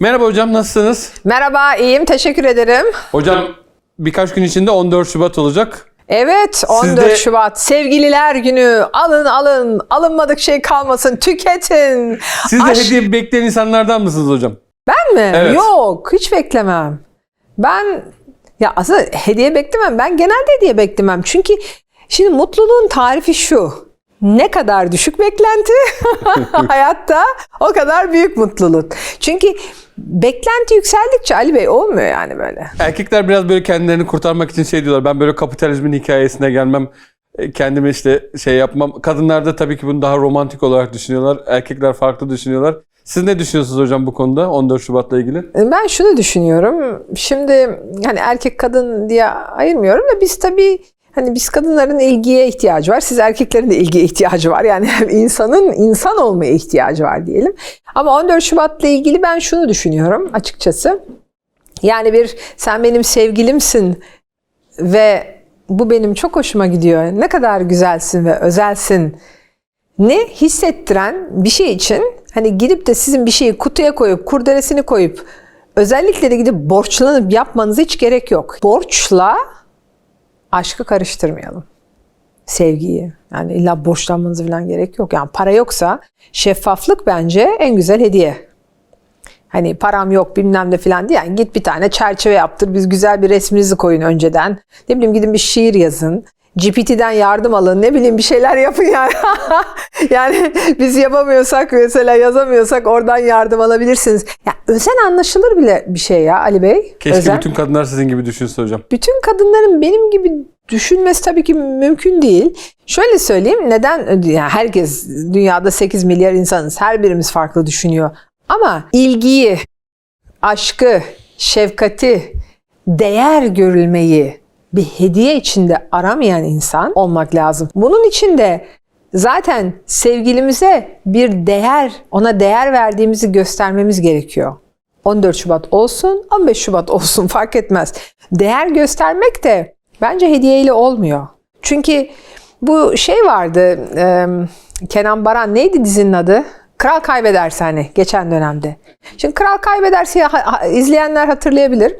Merhaba hocam nasılsınız? Merhaba, iyiyim. Teşekkür ederim. Hocam birkaç gün içinde 14 Şubat olacak. Evet, 14 de- Şubat Sevgililer Günü. Alın alın, alınmadık şey kalmasın, tüketin. Siz de Aşk- hediye bekleyen insanlardan mısınız hocam? Ben mi? Evet. Yok, hiç beklemem. Ben ya aslında hediye beklemem. Ben genelde hediye beklemem. Çünkü şimdi mutluluğun tarifi şu. Ne kadar düşük beklenti hayatta o kadar büyük mutluluk. Çünkü beklenti yükseldikçe Ali Bey olmuyor yani böyle. Erkekler biraz böyle kendilerini kurtarmak için şey diyorlar. Ben böyle kapitalizmin hikayesine gelmem. e, Kendime işte şey yapmam. Kadınlar da tabii ki bunu daha romantik olarak düşünüyorlar. Erkekler farklı düşünüyorlar. Siz ne düşünüyorsunuz hocam bu konuda 14 Şubat'la ilgili? Ben şunu düşünüyorum. Şimdi hani erkek kadın diye ayırmıyorum da biz tabii hani biz kadınların ilgiye ihtiyacı var. Siz erkeklerin de ilgiye ihtiyacı var. Yani insanın insan olmaya ihtiyacı var diyelim. Ama 14 Şubat'la ilgili ben şunu düşünüyorum açıkçası. Yani bir sen benim sevgilimsin ve bu benim çok hoşuma gidiyor. Ne kadar güzelsin ve özelsin. Ne hissettiren bir şey için hani gidip de sizin bir şeyi kutuya koyup kurdelesini koyup özellikle de gidip borçlanıp yapmanıza hiç gerek yok. Borçla aşkı karıştırmayalım. Sevgiyi. Yani illa borçlanmanıza falan gerek yok. Yani para yoksa şeffaflık bence en güzel hediye. Hani param yok bilmem ne falan diye. Yani git bir tane çerçeve yaptır. Biz güzel bir resminizi koyun önceden. Ne bileyim gidin bir şiir yazın. GPT'den yardım alın. Ne bileyim bir şeyler yapın yani. yani biz yapamıyorsak mesela yazamıyorsak oradan yardım alabilirsiniz. Ya özen anlaşılır bile bir şey ya Ali Bey. Keşke özen. bütün kadınlar sizin gibi düşünse hocam. Bütün kadınların benim gibi düşünmesi tabii ki mümkün değil. Şöyle söyleyeyim neden yani herkes dünyada 8 milyar insanız her birimiz farklı düşünüyor. Ama ilgiyi, aşkı, şefkati, değer görülmeyi bir hediye içinde aramayan insan olmak lazım. Bunun için de zaten sevgilimize bir değer, ona değer verdiğimizi göstermemiz gerekiyor. 14 Şubat olsun, 15 Şubat olsun fark etmez. Değer göstermek de bence hediyeyle olmuyor. Çünkü bu şey vardı, e, Kenan Baran neydi dizinin adı? Kral Kaybederse hani geçen dönemde. Şimdi Kral Kaybederse izleyenler hatırlayabilir.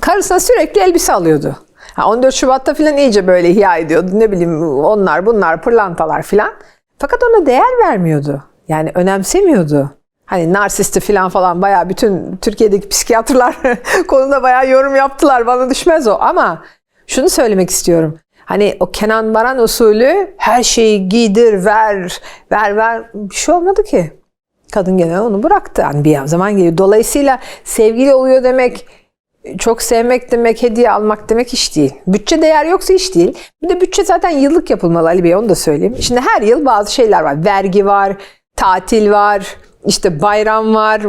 Karısına sürekli elbise alıyordu. Ha, 14 Şubat'ta falan iyice böyle ihya ediyordu. Ne bileyim onlar bunlar pırlantalar falan. Fakat ona değer vermiyordu. Yani önemsemiyordu. Hani narsisti falan falan bayağı bütün Türkiye'deki psikiyatrlar konuda bayağı yorum yaptılar. Bana düşmez o ama şunu söylemek istiyorum. Hani o Kenan Baran usulü her şeyi giydir, ver, ver, ver. Bir şey olmadı ki. Kadın gene onu bıraktı. Yani bir zaman geliyor. Dolayısıyla sevgili oluyor demek çok sevmek demek, hediye almak demek iş değil. Bütçe değer yoksa iş değil. Bir de bütçe zaten yıllık yapılmalı Ali Bey onu da söyleyeyim. Şimdi her yıl bazı şeyler var. Vergi var, tatil var, işte bayram var.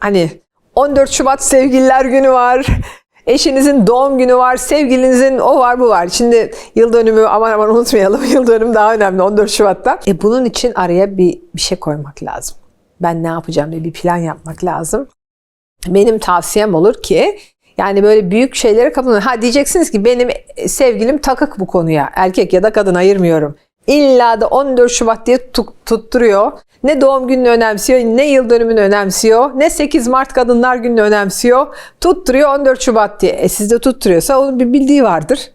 Hani 14 Şubat sevgililer günü var. Eşinizin doğum günü var, sevgilinizin o var bu var. Şimdi yıl dönümü aman aman unutmayalım. Yıl dönümü daha önemli 14 Şubat'ta. E bunun için araya bir, bir şey koymak lazım. Ben ne yapacağım diye bir plan yapmak lazım. Benim tavsiyem olur ki yani böyle büyük şeylere kapılın. Ha diyeceksiniz ki benim sevgilim takık bu konuya. Erkek ya da kadın ayırmıyorum. İlla da 14 Şubat diye tu- tutturuyor. Ne doğum gününü önemsiyor, ne yıl dönümünü önemsiyor, ne 8 Mart Kadınlar Günü'nü önemsiyor. Tutturuyor 14 Şubat diye. E sizde tutturuyorsa onun bir bildiği vardır.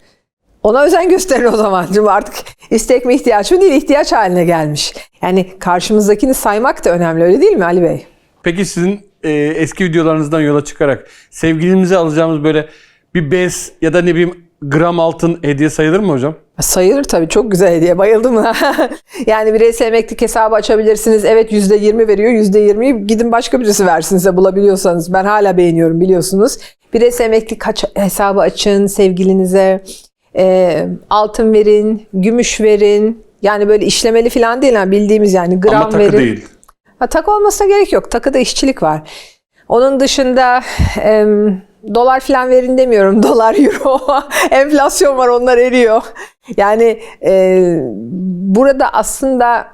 Ona özen gösterin o zaman. Çünkü artık istek mi ihtiyaç mı değil, ihtiyaç haline gelmiş. Yani karşımızdakini saymak da önemli öyle değil mi Ali Bey? Peki sizin e, eski videolarınızdan yola çıkarak sevgilimize alacağımız böyle bir bez ya da ne bileyim gram altın hediye sayılır mı hocam? Sayılır tabii çok güzel hediye bayıldım. yani bireysel emeklilik hesabı açabilirsiniz. Evet %20 veriyor %20'yi gidin başka birisi versin size bulabiliyorsanız. Ben hala beğeniyorum biliyorsunuz. Bireysel emeklilik hesabı açın sevgilinize. Ee, altın verin, gümüş verin. Yani böyle işlemeli falan değil yani bildiğimiz yani gram Ama takı verin. değil. Ha, takı olmasına gerek yok. Takıda işçilik var. Onun dışında em, dolar falan verin demiyorum. Dolar, euro, enflasyon var onlar eriyor. Yani e, burada aslında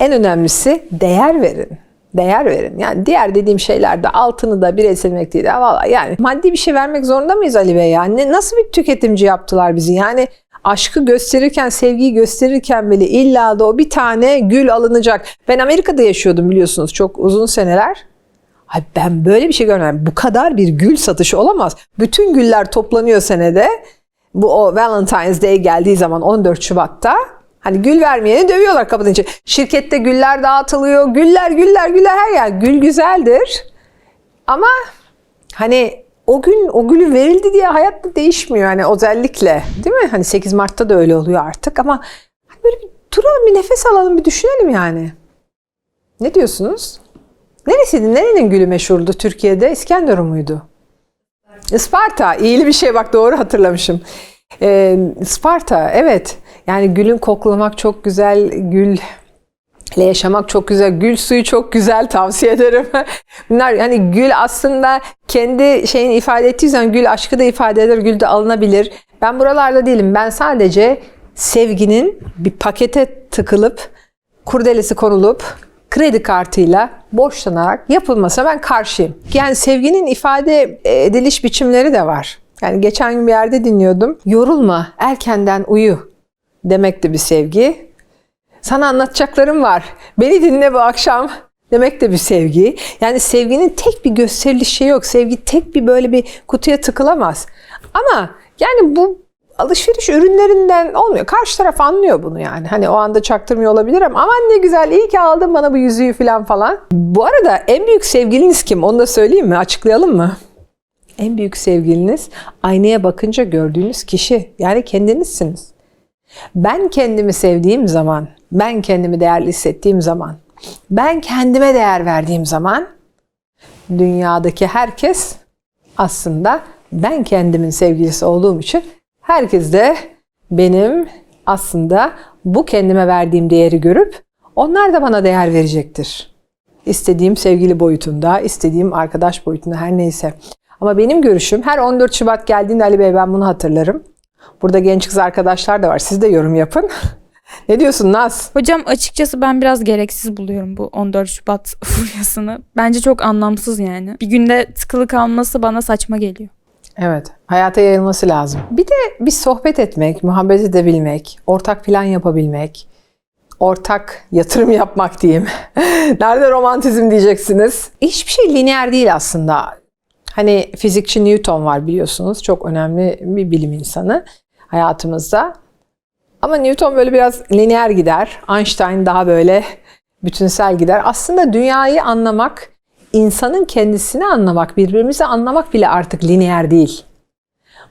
en önemlisi değer verin. Değer verin. Yani diğer dediğim şeylerde altını da bireysel emekliği de valla yani maddi bir şey vermek zorunda mıyız Ali Bey ya? Ne, nasıl bir tüketimci yaptılar bizi? Yani aşkı gösterirken, sevgiyi gösterirken bile illa da o bir tane gül alınacak. Ben Amerika'da yaşıyordum biliyorsunuz çok uzun seneler. Ay ben böyle bir şey görmedim. Bu kadar bir gül satışı olamaz. Bütün güller toplanıyor senede. Bu o Valentine's Day geldiği zaman 14 Şubat'ta hani gül vermeyeni dövüyorlar kapının içi. Şirkette güller dağıtılıyor. Güller, güller, güller her yer. Gül güzeldir. Ama hani o gün o gülü verildi diye hayat da değişmiyor hani özellikle. Değil mi? Hani 8 Mart'ta da öyle oluyor artık ama hani böyle bir duralım bir nefes alalım bir düşünelim yani. Ne diyorsunuz? Neresiydi? Nerenin gülü meşhurdu Türkiye'de? İskenderun muydu? Isparta. İyili bir şey bak doğru hatırlamışım. Ee, Isparta evet. Yani gülün koklamak çok güzel. Gül ile yaşamak çok güzel. Gül suyu çok güzel tavsiye ederim. Bunlar hani gül aslında kendi şeyini ifade ettiği zaman gül aşkı da ifade eder. Gül de alınabilir. Ben buralarda değilim. Ben sadece sevginin bir pakete tıkılıp kurdelesi konulup kredi kartıyla borçlanarak yapılmasına ben karşıyım. Yani sevginin ifade ediliş biçimleri de var. Yani geçen gün bir yerde dinliyordum. Yorulma, erkenden uyu demek de bir sevgi. Sana anlatacaklarım var. Beni dinle bu akşam demek de bir sevgi. Yani sevginin tek bir gösteriliş şey yok. Sevgi tek bir böyle bir kutuya tıkılamaz. Ama yani bu alışveriş ürünlerinden olmuyor. Karşı taraf anlıyor bunu yani. Hani o anda çaktırmıyor olabilir ama aman ne güzel iyi ki aldın bana bu yüzüğü falan falan. Bu arada en büyük sevgiliniz kim? Onu da söyleyeyim mi? Açıklayalım mı? En büyük sevgiliniz aynaya bakınca gördüğünüz kişi. Yani kendinizsiniz. Ben kendimi sevdiğim zaman, ben kendimi değerli hissettiğim zaman, ben kendime değer verdiğim zaman dünyadaki herkes aslında ben kendimin sevgilisi olduğum için herkes de benim aslında bu kendime verdiğim değeri görüp onlar da bana değer verecektir. İstediğim sevgili boyutunda, istediğim arkadaş boyutunda her neyse. Ama benim görüşüm her 14 Şubat geldiğinde Ali Bey ben bunu hatırlarım. Burada genç kız arkadaşlar da var. Siz de yorum yapın. ne diyorsun Naz? Hocam açıkçası ben biraz gereksiz buluyorum bu 14 Şubat furyasını. Bence çok anlamsız yani. Bir günde tıkılı kalması bana saçma geliyor. Evet, hayata yayılması lazım. Bir de bir sohbet etmek, muhabbet edebilmek, ortak plan yapabilmek, ortak yatırım yapmak diyeyim. Nerede romantizm diyeceksiniz? Hiçbir şey lineer değil aslında. Hani fizikçi Newton var biliyorsunuz. Çok önemli bir bilim insanı hayatımızda. Ama Newton böyle biraz lineer gider. Einstein daha böyle bütünsel gider. Aslında dünyayı anlamak, insanın kendisini anlamak, birbirimizi anlamak bile artık lineer değil.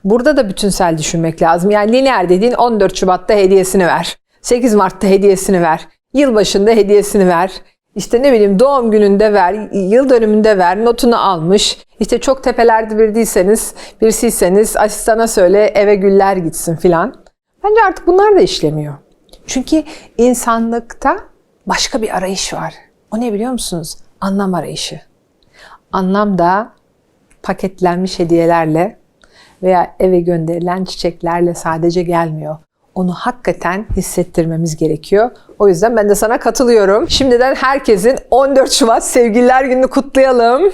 Burada da bütünsel düşünmek lazım. Yani lineer dediğin 14 Şubat'ta hediyesini ver. 8 Mart'ta hediyesini ver. Yılbaşında hediyesini ver. İşte ne bileyim doğum gününde ver, yıl dönümünde ver, notunu almış. İşte çok tepelerde biriyseniz, birisiyseniz asistana söyle eve güller gitsin filan. Bence artık bunlar da işlemiyor. Çünkü insanlıkta başka bir arayış var. O ne biliyor musunuz? Anlam arayışı. Anlam da paketlenmiş hediyelerle veya eve gönderilen çiçeklerle sadece gelmiyor. Onu hakikaten hissettirmemiz gerekiyor. O yüzden ben de sana katılıyorum. Şimdiden herkesin 14 Şubat Sevgililer Günü'nü kutlayalım.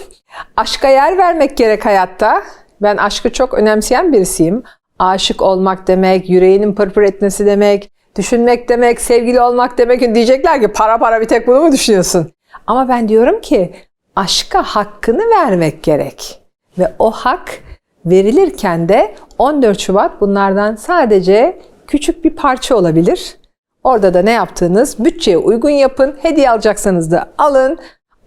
Aşka yer vermek gerek hayatta. Ben aşkı çok önemseyen birisiyim. Aşık olmak demek, yüreğinin pırpır etmesi demek, düşünmek demek, sevgili olmak demek. Diyecekler ki para para bir tek bunu mu düşünüyorsun? Ama ben diyorum ki aşka hakkını vermek gerek. Ve o hak verilirken de 14 Şubat bunlardan sadece küçük bir parça olabilir. Orada da ne yaptığınız bütçeye uygun yapın. Hediye alacaksanız da alın.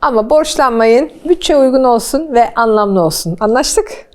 Ama borçlanmayın. Bütçe uygun olsun ve anlamlı olsun. Anlaştık?